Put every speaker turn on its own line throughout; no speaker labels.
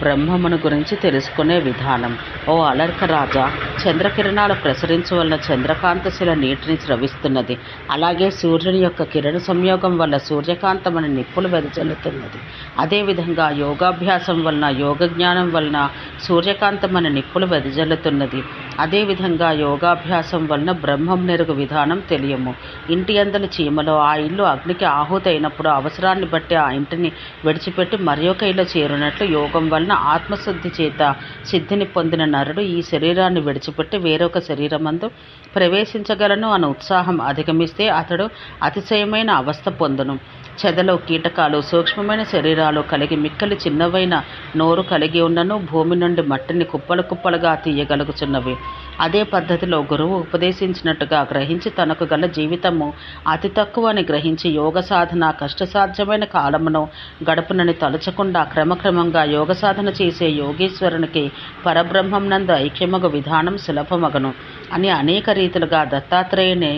బ్రహ్మమును గురించి తెలుసుకునే విధానం. ఓ అలర్క రాజా చంద్రకిరణాలు ప్రసరించు వలన చంద్రకాంతశిల నీటిని స్రవిస్తున్నది. అలాగే సూర్యుని యొక్క కిరణ సంయోగం వల్ల సూర్యకాంతమని నిప్పులు వెదజల్లుతున్నది. అదేవిధంగా యోగాభ్యాసం వలన యోగ జ్ఞానం వలన సూర్యకాంతమని నిప్పులు వెదజల్లుతున్నది. అదేవిధంగా యోగాభ్యాసం వలన బ్రహ్మం నెరుగు విధానం తెలియము. ఇంటి అందలి చీమలో ఆ ఇల్లు అగ్నికి ఆహుతైనప్పుడు అవసరాన్ని బట్టి ఆ ఇంటిని విడిచిపెట్టి మరి ఇల్లు చేరునట్లు యోగం వల్ల వలన ఆత్మశుద్ధి చేత సిద్ధిని పొందిన నరుడు ఈ శరీరాన్ని విడిచిపెట్టి వేరొక శరీరమందు ప్రవేశించగలను అన్న ఉత్సాహం అధిగమిస్తే అతడు అతిశయమైన అవస్థ పొందును. చెదలో కీటకాలు సూక్ష్మమైన శరీరాలు కలిగి మిక్కలు చిన్నవైన నోరు కలిగి ఉన్నను భూమి నుండి మట్టిని కుప్పలు కుప్పలుగా తీయగలుగుచున్నవి. అదే పద్ధతిలో గురువు ఉపదేశించినట్టుగా గ్రహించి తనకు గల జీవితము అతి తక్కువ అని గ్రహించి యోగ సాధన కష్టసాధ్యమైన కాలమును గడపనని తలచకుండా క్రమక్రమంగా యోగ సాధన చేసే యోగేశ్వరునికి పరబ్రహ్మం నందు ఐక్యమగు విధానం సులభమగను అని అనేక రీతులుగా దత్తాత్రేయుని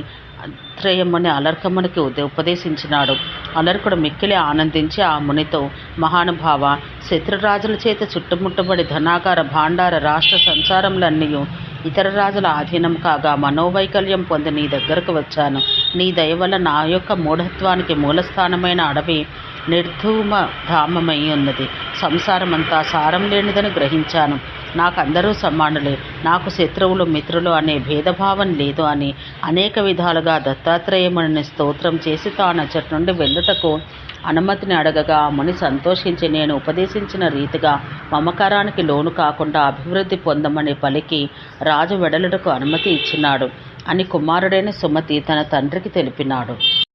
త్రేయముని అలర్కమునికి ఉద- ఉపదేశించినాడు. అలర్కుడు మిక్కిలి ఆనందించి ఆ మునితో మహానుభావ శత్రురాజుల చేత చుట్టుముట్టబడి ధనాకార భాండార రాష్ట్ర సంచారములన్నీ ఇతర రాజుల ఆధీనం కాగా మనోవైకల్యం పొంది నీ దగ్గరకు వచ్చాను. నీ దయ వల్ల నా యొక్క మూఢత్వానికి మూలస్థానమైన అడవి నిర్ధూమ ధామమై ఉన్నది. సంసారమంతా సారం లేనిదని గ్రహించాను. నాకు అందరూ సమానులే. నాకు శత్రువులు మిత్రులు అనే భేదభావం లేదు అని అనేక విధాలుగా దత్తాత్రేయముని స్తోత్రం చేసి తాను అచ్చటి నుండి వెళ్ళుటకు అనుమతిని అడగగా ముని సంతోషించి నేను ఉపదేశించిన రీతిగా మమకారానికి లోను కాకుండా అభివృద్ధి పొందమని పలికి రాజు వెడలుటకు అనుమతి ఇచ్చినాడు అని కుమారుడైన సుమతి తన తండ్రికి తెలిపినాడు.